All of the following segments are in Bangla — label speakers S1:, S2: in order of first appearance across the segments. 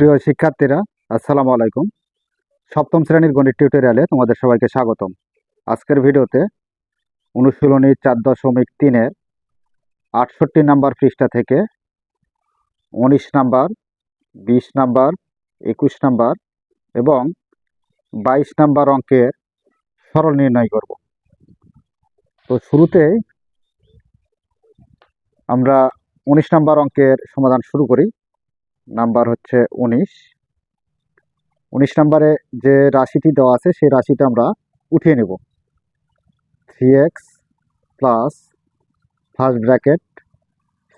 S1: প্রিয় শিক্ষার্থীরা, আসসালামু আলাইকুম। সপ্তম শ্রেণির গণিত টিউটোরিয়ালে তোমাদের সবাইকে স্বাগতম। আজকের ভিডিওতে অনুশীলনী চার দশমিক তিনের আটষট্টি নাম্বার পৃষ্ঠা থেকে উনিশ নাম্বার, বিশ নাম্বার, একুশ নাম্বার এবং বাইশ নাম্বার অঙ্কের সরল নির্ণয় করব। তো শুরুতেই আমরা উনিশ নাম্বার অঙ্কের সমাধান শুরু করি। নাম্বার হচ্ছে উনিশ। উনিশ নাম্বারে যে রাশিটি দেওয়া আছে, সেই রাশিটা আমরা উঠিয়ে নেব। Three X plus first bracket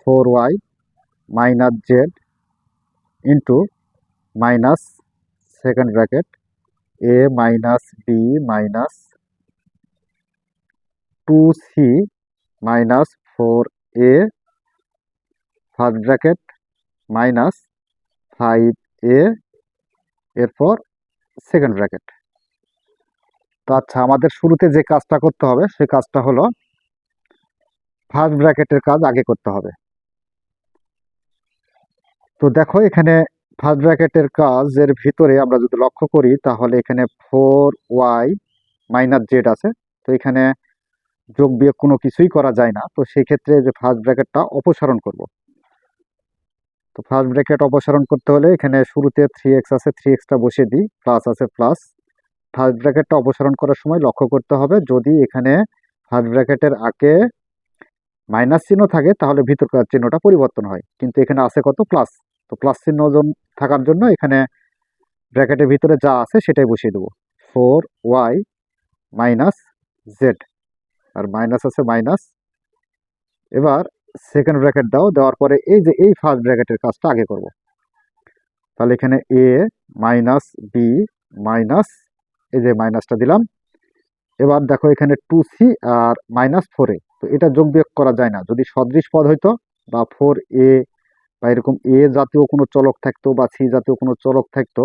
S1: four Y minus Z into minus second bracket A minus B minus two C minus four A first bracket minus five A এরপর সেকেন্ড ব্র্যাকেট তো আচ্ছা আমাদের শুরুতে যে কাজটা করতে হবে, সে কাজটা হলো ফার্স্ট ব্র্যাকেটের কাজ আগে করতে হবে। তো দেখো, এখানে ফার্স্ট ব্র্যাকেটের কাজের ভিতরে আমরা যদি লক্ষ্য করি, তাহলে এখানে ফোর ওয়াই মাইনাস জেড আছে। তো এখানে যোগ বিয়োগ কোনো কিছুই করা যায় না। তো সেই ক্ষেত্রে যে ফার্স্ট ব্র্যাকেটটা অপসারণ করব। তো ফার্স্ট ব্র্যাকেট অপসারণ করতে হলে এখানে শুরুতে থ্রি এক্স আছে থ্রি এক্সটা বসিয়ে দিই প্লাস আছে প্লাস ফার্স্ট ব্র্যাকেটটা অপসারণ করার সময় লক্ষ্য করতে হবে যদি এখানে ফার্স্ট ব্র্যাকেটের আগে মাইনাস চিহ্ন থাকে তাহলে ভিতরকার চিহ্নটা পরিবর্তন হয়। কিন্তু এখানে আছে কত? প্লাস তো প্লাস চিহ্ন থাকার জন্য এখানে ব্র্যাকেটের ভিতরে যা আছে সেটাই বসিয়ে দেবো। ফোর ওয়াই মাইনাস জেড আর মাইনাস আছে মাইনাস এবার সেকেন্ড ব্র্যাকেট দাও, দেওয়ার পরে এই যে এই ফার্স্ট ব্র্যাকেটের কাজটা আগে করব। তাহলে এখানে এ মাইনাস বি মাইনাস এই যে মাইনাসটা দিলাম। এবার দেখো এখানে টু সি আর মাইনাস ফোর এ তো এটা যোগ বিয়োগ করা যায় না। যদি সদৃশ পদ হইতো বা ফোর এ বা এরকম এ জাতীয় কোনো চলক থাকতো বা সি জাতীয় কোনো চলক থাকতো,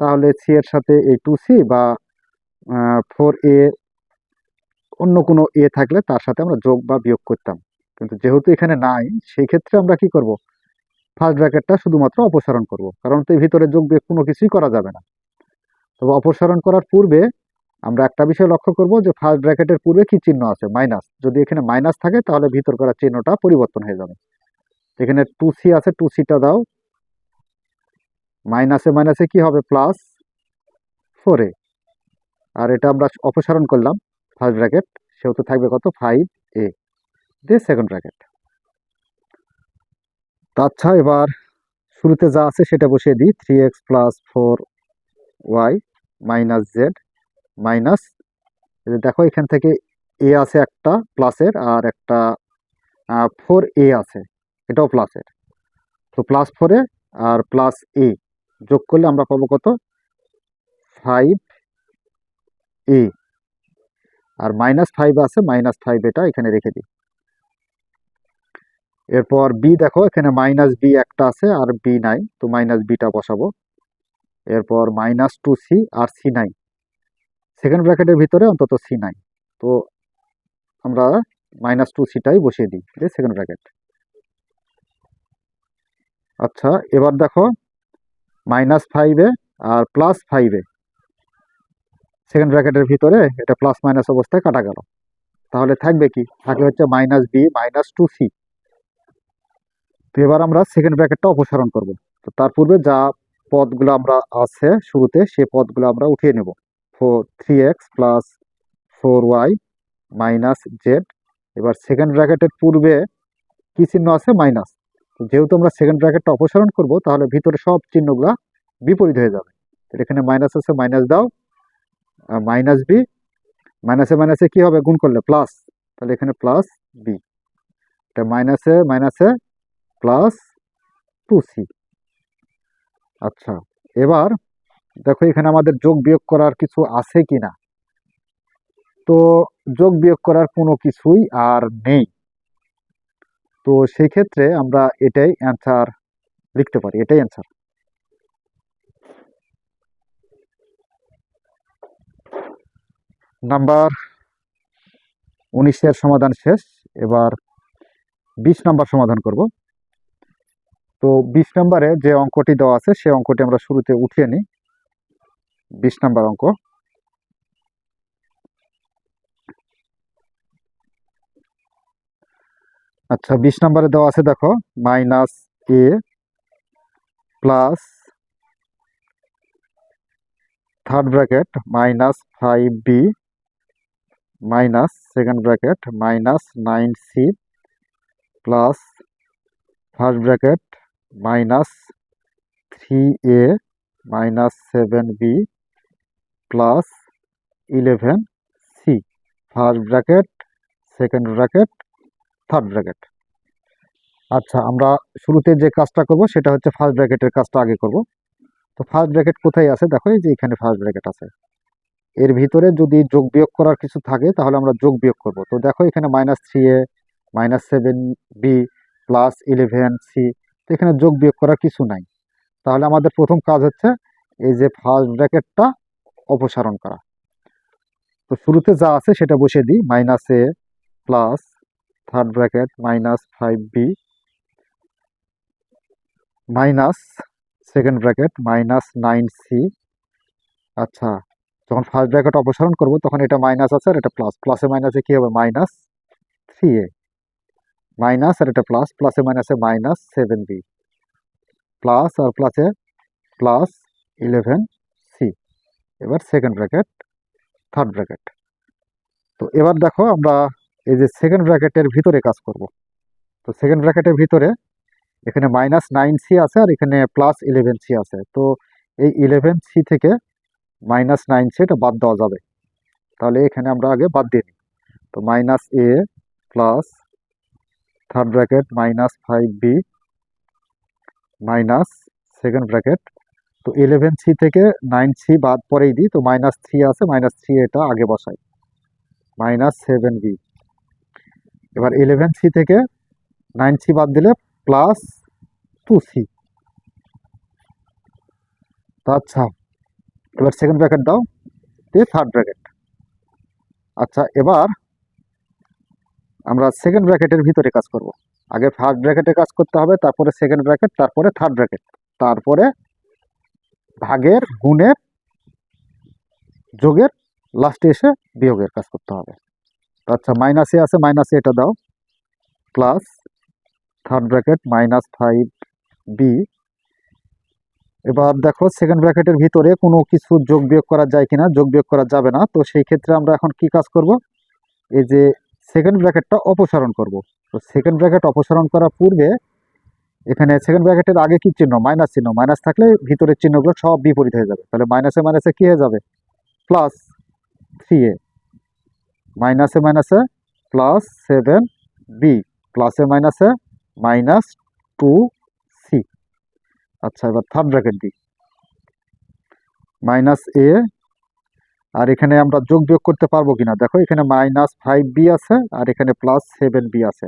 S1: তাহলে সি এর সাথে এই টু সি বা ফোর এ অন্য কোনো এ থাকলে তার সাথে আমরা যোগ বা বিয়োগ করতাম। কিন্তু যেহেতু এখানে নাই সেই ক্ষেত্রে আমরা কি করব? ফার্স্ট ব্র্যাকেটটা শুধুমাত্র অপসারণ করব, কারণ তো এর ভিতরে যোগ বিয়োগ কোনো কিছুই করা যাবে না। তবে অপসারণ করার পূর্বে আমরা একটা বিষয় লক্ষ্য করব যে ফার্স্ট ব্র্যাকেটের পূর্বে কি চিহ্ন আছে? মাইনাস যদি এখানে মাইনাস থাকে, তাহলে ভিতর করা চিহ্নটা পরিবর্তন হয়ে যাবে। এখানে টু সি আছে টু সিটা দাও মাইনাসে মাইনাসে কি হবে? প্লাস ফোর আর এটা আমরা অপসারণ করলাম ফার্স্ট ব্র্যাকেট সেহেতু থাকবে কত? ফাইভ এ দিয়ে সেকেন্ড ব্র্যাকেট আচ্ছা এবার শুরুতে যা আছে সেটা বসিয়ে দিই। Three X plus four Y minus Z minus দেখো, এখান থেকে এ আছে একটা প্লাসের আর একটা ফোর এ আছে। এটাও প্লাসের তো প্লাস ফোরে আর প্লাস এ যোগ করলে আমরা পাবো কত? ফাইভ এ আর মাইনাস ফাইভ আছে মাইনাস ফাইভ এটা এখানে রেখে দিই। এরপর বি দেখো, এখানে মাইনাস বি একটা আছে আর বি নাই, তো মাইনাস বিটা বসাবো। এরপর মাইনাস টু সি আর সি নাই। সেকেন্ড ব্র্যাকেটের ভিতরে অন্তত সি নাই। তো আমরা মাইনাস টু সিটাই বসিয়ে দিই সেকেন্ড ব্র্যাকেট আচ্ছা এবার দেখো মাইনাস ফাইভে আর প্লাস ফাইভে সেকেন্ড ব্র্যাকেটের ভিতরে এটা প্লাস মাইনাস অবস্থায় কাটা গেল। তাহলে থাকবে কি? থাকে হচ্ছে minus B minus two C তো এবার আমরা সেকেন্ড ব্র্যাকেটটা অপসারণ করব। তো তার পূর্বে যা পদগুলো আমরা আছে শুরুতে, সে পদগুলো আমরা উঠিয়ে নেব। Four three X plus four Y minus Z এবার সেকেন্ড ব্র্যাকেটের পূর্বে কি চিহ্ন আছে? মাইনাস যেহেতু আমরা সেকেন্ড ব্র্যাকেটটা অপসারণ করব, তাহলে ভিতরে সব চিহ্নগুলো বিপরীত হয়ে যাবে। এখানে মাইনাস আছে মাইনাস দাও। মাইনাস বি মাইনাসে মাইনাসে কি হবে? গুণ করলে প্লাস তাহলে এখানে প্লাস বি এটা মাইনাসে মাইনাসে প্লাস টু সি আচ্ছা এবার দেখো এখানে আমাদের যোগ বিয়োগ করার কিছু আছে কি না তো যোগ বিয়োগ করার কোনো কিছুই আর নেই। তো সেই ক্ষেত্রে আমরা এটাই অ্যান্সার লিখতে পারি, এটাই অ্যান্সার নাম্বার উনিশের সমাধান শেষ, এবার বিশ নাম্বার সমাধান করব। তো বিশ নম্বরে যে অঙ্কটি দেওয়া আছে সেই অঙ্কটি আমরা শুরুতে উঠিয়ে নিই। বিশ নম্বর অঙ্ক। আচ্ছা বিশ নম্বরে দেওয়া আছে, দেখো, minus A plus third bracket minus five B minus second bracket minus nine C plus first bracket minus three A minus seven B plus eleven C, first bracket, second bracket, third bracket. আচ্ছা আমরা শুরুতে যে কাজটা করব সেটা হচ্ছে ফার্স্ট ব্র্যাকেটের কাজটা আগে করব। তো ফার্স্ট ব্র্যাকেট কোথায় আছে? দেখো, এই যে এখানে ফার্স্ট ব্র্যাকেট আছে। এর ভিতরে যদি যোগ বিয়োগ করার কিছু থাকে, তাহলে আমরা যোগ বিয়োগ করব। তো দেখো, এখানে minus three A minus seven B plus eleven C এখানে যোগ বিয়োগ করার কিছু নাই। তাহলে আমাদের প্রথম কাজ হচ্ছে এই যে ফার্স্ট ব্র্যাকেটটা অপসারণ করা। তো শুরুতে যা আছে সেটা বসিয়ে দিই। Minus A plus third bracket minus five B minus second bracket minus nine C আচ্ছা যখন ফার্স্ট ব্র্যাকেট অপসারণ করব তখন এটা মাইনাস আছে আর এটা প্লাস প্লাসে মাইনাসে কী হবে? মাইনাস থ্রি এ মাইনাস আর এটা প্লাস প্লাসে মাইনাসে মাইনাস সেভেন বি প্লাস আর প্লাসে প্লাস ইলেভেন সি এবার সেকেন্ড ব্র্যাকেট থার্ড ব্র্যাকেট তো এবার দেখো আমরা এই যে সেকেন্ড ব্র্যাকেটের ভিতরে কাজ করব। তো সেকেন্ড ব্র্যাকেটের ভিতরে এখানে মাইনাস নাইন সি আছে আর এখানে প্লাস ইলেভেন সি আছে। তো এই ইলেভেন সি থেকে মাইনাস নাইন সি এটা বাদ দেওয়া যাবে। তাহলে এখানে আমরা আগে বাদ দিয়ে নিই। তো minus A plus third bracket minus five B minus second bracket তো ইলেভেন সি থেকে নাইন সি বাদ পরেই দিই, তো মাইনাস থ্রি আছে মাইনাস থ্রি এটা আগে বসাই। মাইনাস সেভেন বি এবার ইলেভেন সি থেকে নাইন সি বাদ দিলে প্লাস টু সি আচ্ছা এবার সেকেন্ড ব্র্যাকেট দাও, দিয়ে থার্ড ব্র্যাকেট আচ্ছা এবার আমরা সেকেন্ড ব্র্যাকেটের ভিতরে কাজ করব। আগে ফার্স্ট ব্র্যাকেটে কাজ করতে হবে, তারপরে সেকেন্ড ব্র্যাকেট তারপরে থার্ড ব্র্যাকেট তারপরে ভাগের, গুণের, যোগের লাস্টে এসে বিয়োগের কাজ করতে হবে। আচ্ছা মাইনাসে আছে মাইনাসে এটা দাও। Plus third bracket minus five B এবার দেখো সেকেন্ড ব্র্যাকেটের ভিতরে কোনো কিছু যোগ বিয়োগ করা যায় কিনা, যোগ বিয়োগ করা যাবে না। তো সেই ক্ষেত্রে আমরা এখন কি কাজ করব? এই যে সেকেন্ড ব্র্যাকেটটা অপসারণ করব। তো সেকেন্ড ব্র্যাকেট অপসারণ করার পূর্বে এখানে সেকেন্ড ব্র্যাকেটের আগে কি চিহ্ন? মাইনাস চিহ্ন। মাইনাস থাকলে ভিতরের চিহ্নগুলো সব বিপরীত হয়ে যাবে। তাহলে মাইনাসে মাইনাসে কী হয়ে যাবে? Plus three A. মাইনাসে মাইনাসে প্লাস সেভেন বি প্লাসে মাইনাসে মাইনাস টু সি আচ্ছা এবার থার্ড ব্র্যাকেট দিই। মাইনাস এ আর এখানে আমরা যোগ বিয়োগ করতে পারব কিনা? দেখো, এখানে মাইনাস ফাইভ বি আছে, আর এখানে প্লাস সেভেন বি আছে।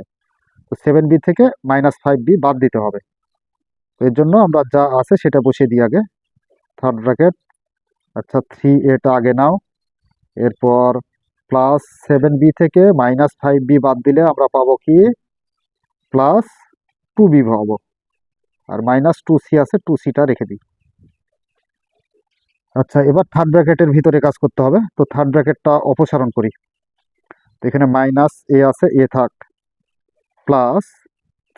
S1: তো সেভেন বি থেকে মাইনাস ফাইভ বি বাদ দিতে হবে। এর জন্য আমরা যা আছে সেটা বসিয়ে দিই আগে। থার্ড ব্র্যাকেট আচ্ছা থ্রি এটা আগে নাও। এরপর প্লাস সেভেন বি থেকে মাইনাস ফাইভ বি বাদ দিলে আমরা পাবো কি? প্লাস টু বি পাবো। আর মাইনাস টু সি আছে টু সিটা রেখে দিই। আচ্ছা এবার থার্ড ব্র্যাকেটের ভিতরে কাজ করতে হবে। তো থার্ড ব্র্যাকেটটা অপসারণ করি। তো এখানে মাইনাস এ আছে এ থাক প্লাস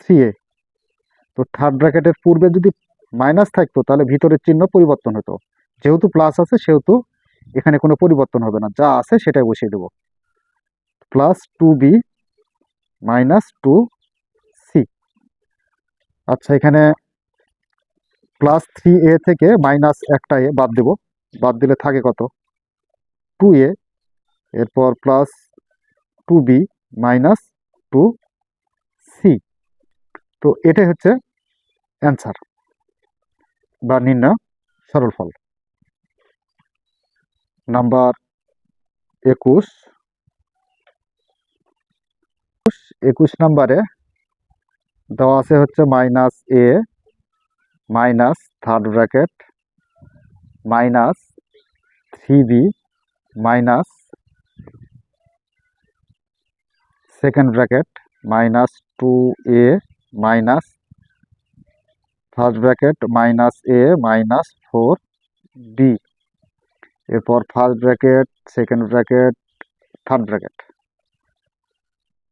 S1: থ্রি এ তো থার্ড ব্র্যাকেটের পূর্বে যদি মাইনাস থাকতো, তাহলে ভিতরের চিহ্ন পরিবর্তন হতো। যেহেতু প্লাস আছে, সেহেতু এখানে কোনো পরিবর্তন হবে না। যা আছে, সেটাই বসিয়ে দেব। Plus two B minus two C আচ্ছা এখানে প্লাস থ্রি এ থেকে মাইনাস একটা এ বাদ দেব। বাদ দিলে থাকে কত? টু এ এরপর plus two B minus two C তো এটাই হচ্ছে অ্যান্সার বা নির্ণয় সরল ফল। নাম্বার একুশ। একুশ নাম্বারে দেওয়া আছে হচ্ছে minus A minus third bracket minus three B minus second bracket minus two A minus first bracket minus A minus four B. এরপর first bracket, second bracket, third bracket.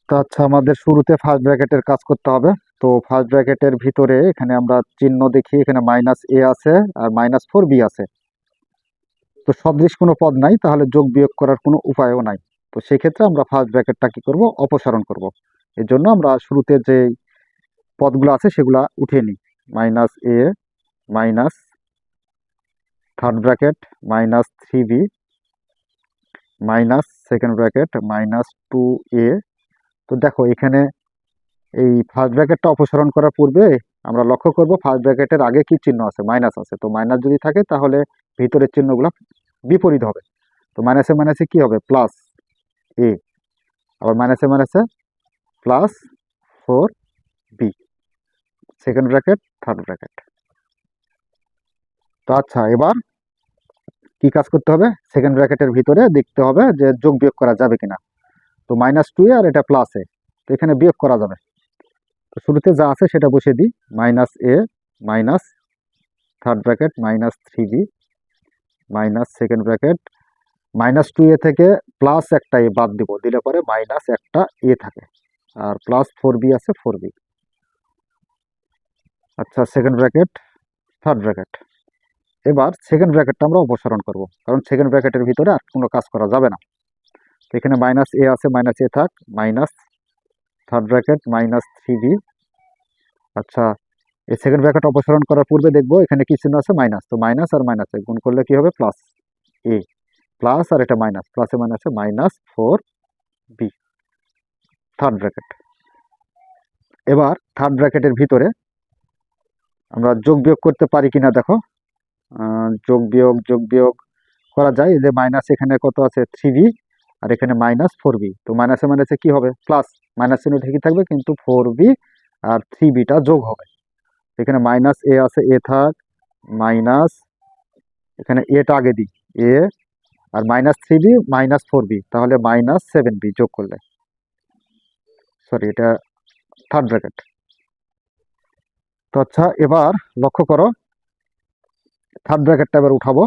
S1: তো আচ্ছা আমাদের শুরুতে ফার্স্ট ব্র্যাকেটের কাজ করতে হবে। তো ফার্স্ট ব্র্যাকেটের ভিতরে এখানে আমরা চিহ্ন দেখি, এখানে মাইনাস এ আছে আর মাইনাস ফোর বি আছে। তো সদৃশ কোনো পদ নাই, তাহলে যোগ বিয়োগ করার কোনো উপায়ও নাই। তো সেক্ষেত্রে আমরা ফার্স্ট ব্র্যাকেটটা কি করব? অপসারণ করব। এর জন্য আমরা শুরুতে যে পদগুলো আছে সেগুলা উঠিয়ে নিই। Minus A minus third bracket minus three B minus second bracket minus two A তো দেখো, এখানে এই ফার্স্ট ব্র্যাকেটটা অপসারণ করার পূর্বে আমরা লক্ষ্য করব ফার্স্ট ব্র্যাকেটের আগে কি চিহ্ন আছে? মাইনাস আছে। তো মাইনাস যদি থাকে, তাহলে ভিতরের চিহ্নগুলো বিপরীত হবে। তো মাইনাসে মাইনাসে কি হবে? প্লাস এ আবার মাইনাসে মাইনাসে plus four B second bracket third bracket তো আচ্ছা এবার কি কাজ করতে হবে? সেকেন্ড ব্র্যাকেটের ভিতরে দেখতে হবে যে যোগ বিয়োগ করা যাবে কিনা। তো মাইনাস টু আর এটা প্লাস এ তো এখানে বিয়োগ করা যাবে। তো শুরুতে যা আছে সেটা বসিয়ে দিই। Minus A minus third bracket minus three B minus second bracket, minus two A থেকে প্লাস একটা এ বাদ দিব, দিলে পরে মাইনাস একটা এ থাকে। আর প্লাস ফোর বি আছে ফোর বি আচ্ছা সেকেন্ড ব্র্যাকেট থার্ড ব্র্যাকেট। এবার সেকেন্ড ব্র্যাকেটটা আমরা অপসারণ করব, কারণ সেকেন্ড ব্র্যাকেটের ভিতরে আর কোনো কাজ করা যাবে না। তো এখানে মাইনাস এ আছে মাইনাস এ থাক minus third bracket minus three B আচ্ছা এই সেকেন্ড ব্র্যাকেট অপসারণ করার পূর্বে দেখব, এখানে কি চিহ্ন আছে? মাইনাস তো মাইনাস আর মাইনাসে গুণ করলে কি হবে? প্লাস এ প্লাস আর এটা মাইনাস প্লাসে মাইনাসে minus four B third bracket এবার থার্ড ব্র্যাকেটের ভিতরে আমরা যোগ বিয়োগ করতে পারি কিনা দেখো। যোগ বিয়োগ যোগ বিয়োগ করা যায়। যে মাইনাস এখানে কত আছে? থ্রি বি আর এখানে মাইনাস ফোর বি তো মাইনাসে মাইনাসে কি হবে? প্লাস মাইনাস চিহ্ন ঠিকই থাকবে, কিন্তু ফোর বি আর থ্রি বিটা যোগ হবে। এখানে মাইনাস এ আছে এ থাক মাইনাস এখানে এটা আগে দিই এ আর minus three B minus four B তাহলে মাইনাস সেভেন বি যোগ করলে। সরি এটা থার্ড ব্র্যাকেট তো আচ্ছা এবার লক্ষ্য করো থার্ড ব্র্যাকেটটা এবার উঠাবো।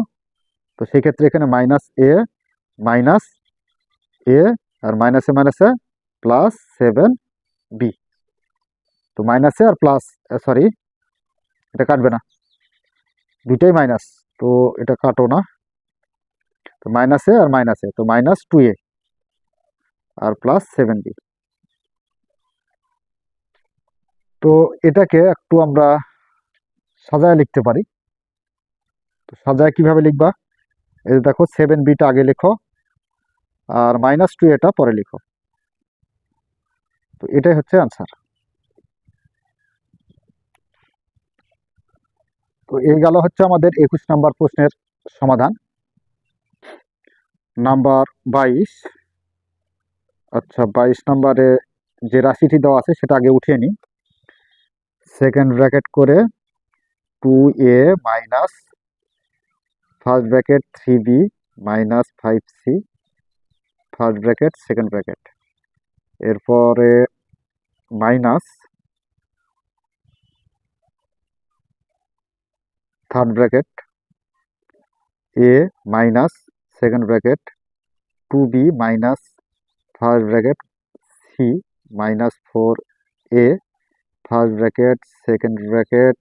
S1: তো সেক্ষেত্রে এখানে মাইনাস এ মাইনাস এ আর মাইনাসে মাইনাসে প্লাস সেভেন বি তো মাইনাসে আর প্লাস সরি এটা কাটবে না। দুইটাই মাইনাস তো এটা কাটো না। তো মাইনাসে আর মাইনাসে তো মাইনাস টু এ আর প্লাস সেভেন বি তো এটাকে একটু আমরা সাজায় লিখতে পারি। তো সাজায় কীভাবে লিখবা? এই যে দেখো সেভেন বিটা আগে লেখো আর মাইনাস টু এটা পরে লিখো। তো এটাই হচ্ছে আনসার তো এই গেল হচ্ছে আমাদের একুশ নাম্বার প্রশ্নের সমাধান। নাম্বার বাইশ। আচ্ছা বাইশ নাম্বারে যে রাশিটি দেওয়া আছে সেটা আগে উঠিয়ে নিই। সেকেন্ড ব্র্যাকেট করে two A minus first bracket three B minus five C. First bracket, second bracket. এরপরে minus third bracket A minus second bracket two B minus first bracket C minus four A first bracket second bracket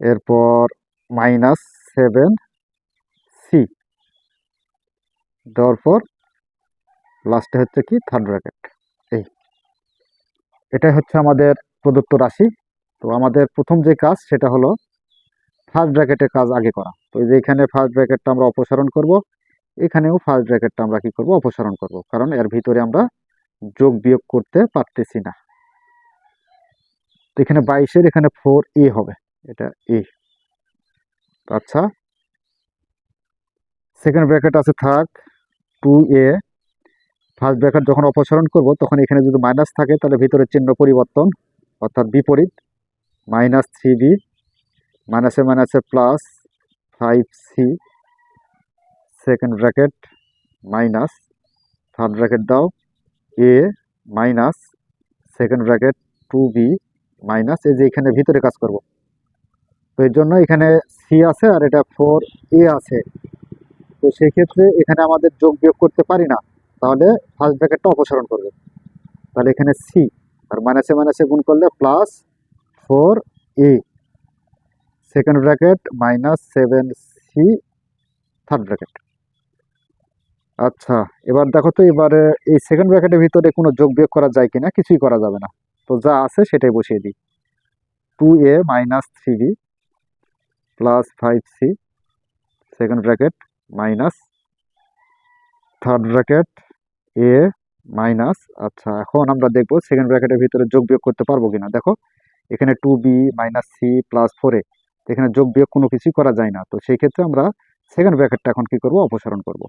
S1: এরপর মাইনাস সেভেন সি দেওয়ার পর লাস্টে হচ্ছে কি? থার্ড ব্র্যাকেট এই। এটাই হচ্ছে আমাদের প্রদত্ত রাশি। তো আমাদের প্রথম যে কাজ সেটা হলো ফার্স্ট ব্র্যাকেটের কাজ আগে করা। তো এই যে এখানে ফার্স্ট ব্র্যাকেটটা আমরা অপসারণ করব, এখানেও ফার্স্ট ব্র্যাকেটটা আমরা কি করব? অপসারণ করব। কারণ এর ভিতরে আমরা যোগ বিয়োগ করতে পারতেছি না। তো এখানে বাইশের এখানে ফোর এ হবে। এটা এ আচ্ছা। সেকেন্ড ব্র্যাকেট আছে থাক টু এ ফার্স্ট ব্র্যাকেট যখন অপসারণ করব, তখন এখানে যদি মাইনাস থাকে, তাহলে ভিতরে চিহ্ন পরিবর্তন, অর্থাৎ বিপরীত। মাইনাস থ্রি বি, মাইনাসে মাইনাসে plus five C, second bracket minus, third bracket দাও, A minus, second bracket two B minus, এই যে এখানে ভিতরে কাজ করব। তো এর জন্য এখানে সি আছে আর এটা ফোর এ আছে। তো সেই ক্ষেত্রে এখানে আমাদের যোগ বিয়োগ করতে পারি না, তাহলে ফার্স্ট ব্র্যাকেটটা অপসারণ করবে। তাহলে এখানে সি, আর মাইনাসে মাইনাসে গুণ করলে plus four A second bracket minus seven C third bracket আচ্ছা এবার দেখো তো এবারে এই সেকেন্ড ব্র্যাকেটের ভিতরে কোনো যোগ বিয়োগ করা যায় কিনা? কিছুই করা যাবে না। তো যা আছে সেটাই বসিয়ে দিই। Two A minus three B plus five C second bracket minus third bracket A minus আচ্ছা এখন আমরা দেখব সেকেন্ড ব্র্যাকেটের ভিতরে যোগ বিয়োগ করতে পারব কিনা। দেখো এখানে two B minus C plus ফোরে এখানে যোগ বিয়োগ কোনো কিছুই করা যায় না। তো সেই ক্ষেত্রে আমরা সেকেন্ড ব্র্যাকেটটা এখন কি করব? অপসারণ করব।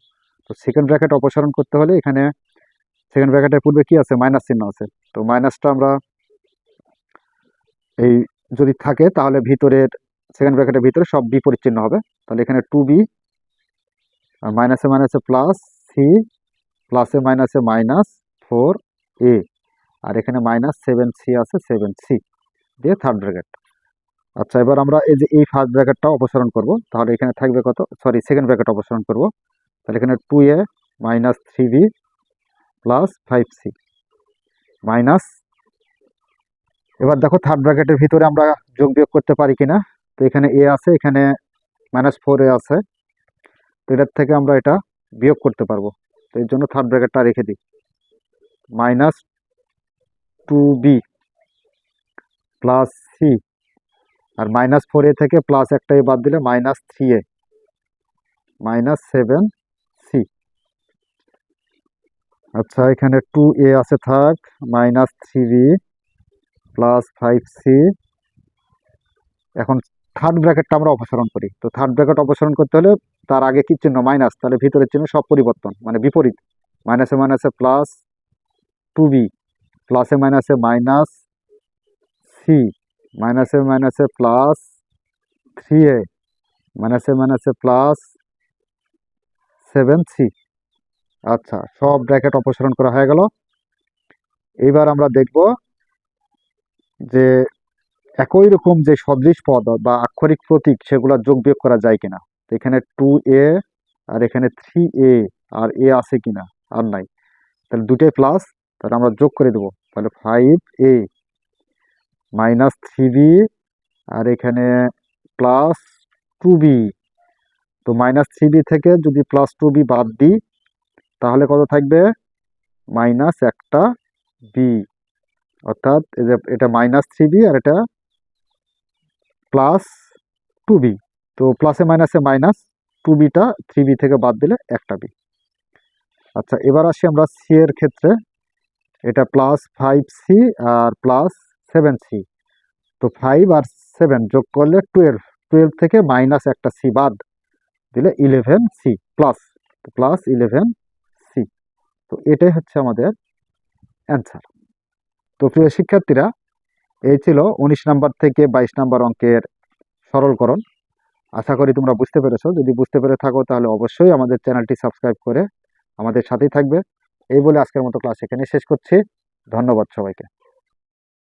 S1: তো সেকেন্ড ব্র্যাকেট অপসারণ করতে হলে এখানে সেকেন্ড ব্র্যাকেটের পূর্বে কি আছে? মাইনাস চিহ্ন আছে। তো মাইনাসটা আমরা এই যদি থাকে তাহলে ভিতরের সেকেন্ড ব্র্যাকেটের ভিতরে সব বিপরীত চিহ্ন হবে। তাহলে এখানে টু বি আর মাইনাসে মাইনাসে প্লাস সি প্লাসে মাইনাসে মাইনাস ফোর এ আর এখানে মাইনাস সেভেন সি আছে সেভেন সি দিয়ে থার্ড ব্র্যাকেট আচ্ছা এবার আমরা এই যে এই ফার্স্ট ব্র্যাকেটটা অপসারণ করব। তাহলে এখানে থাকবে কত? সরি সেকেন্ড ব্র্যাকেট অপসারণ করব। তাহলে এখানে two A minus three B plus five C minus এবার দেখো থার্ড ব্র্যাকেটের ভিতরে আমরা যোগ বিয়োগ করতে পারি কিনা। তো এখানে এ আছে, এখানে মাইনাস ফোর এ আছে। তো এটার থেকে আমরা এটা বিয়োগ করতে পারব। তো এর জন্য থার্ড ব্র্যাকেটটা রেখে দিই। Minus two B plus C আর মাইনাস ফোর এ থেকে প্লাস একটা এ বাদ দিলে minus three A. Minus seven C আচ্ছা এখানে টু এ আছে, থাক। Minus three B plus five C এখন থার্ড ব্র্যাকেটটা আমরা অপসারণ করি। তো থার্ড ব্র্যাকেট অপসারণ করতে হলে তার আগে কি চিহ্ন? মাইনাস তাহলে ভিতরের চিহ্ন সব পরিবর্তন মানে বিপরীত। মাইনাসে মাইনাসে প্লাস টু বি প্লাসে মাইনাসে মাইনাস সি মাইনাসে মাইনাসে প্লাস থ্রি এ মাইনাসে মাইনাসে প্লাস সেভেন সি আচ্ছা সব ব্র্যাকেট অপসারণ করা হয়ে গেল। এইবার আমরা দেখব যে একই রকম যে সদৃশ পদ বা আক্ষরিক প্রতীক সেগুলো যোগ বিয়োগ করা যায় কিনা। এখানে টু এ আর এখানে থ্রি এ আর এ আছে কিনা? আর নাই। তাহলে দুটোই প্লাস তাহলে আমরা যোগ করে দেবো। তাহলে five A minus three B, আর এখানে প্লাস টু বি। তো মাইনাস থ্রি বি থেকে যদি প্লাস টু বি বাদ দিই, তাহলে কত থাকবে? মাইনাস একটা বি। অর্থাৎ এটা মাইনাস থ্রি বি আর এটা প্লাস টু বি। তো প্লাসে মাইনাসে মাইনাস টু বিটা থ্রি বি থেকে বাদ দিলে একটা বি। আচ্ছা এবার আসি আমরা সি এর ক্ষেত্রে। এটা প্লাস ফাইভ সি আর প্লাস সেভেন সি তো ফাইভ আর সেভেন যোগ করলে টুয়েলভ টুয়েলভ থেকে মাইনাস একটা সি বাদ দিলে eleven C plus plus eleven C তো এটাই হচ্ছে আমাদের অ্যান্সার তো প্রিয় শিক্ষার্থীরা, এই ছিল উনিশ নাম্বার থেকে বাইশ নাম্বার অঙ্কের সরলকরণ। আশা করি তোমরা বুঝতে পেরেছ। যদি বুঝতে পেরে থাকো তাহলে অবশ্যই আমাদের চ্যানেলটি সাবস্ক্রাইব করে আমাদের সাথেই থাকবে। এই বলে আজকের মতো ক্লাস এখানে শেষ করছি। ধন্যবাদ সবাইকে।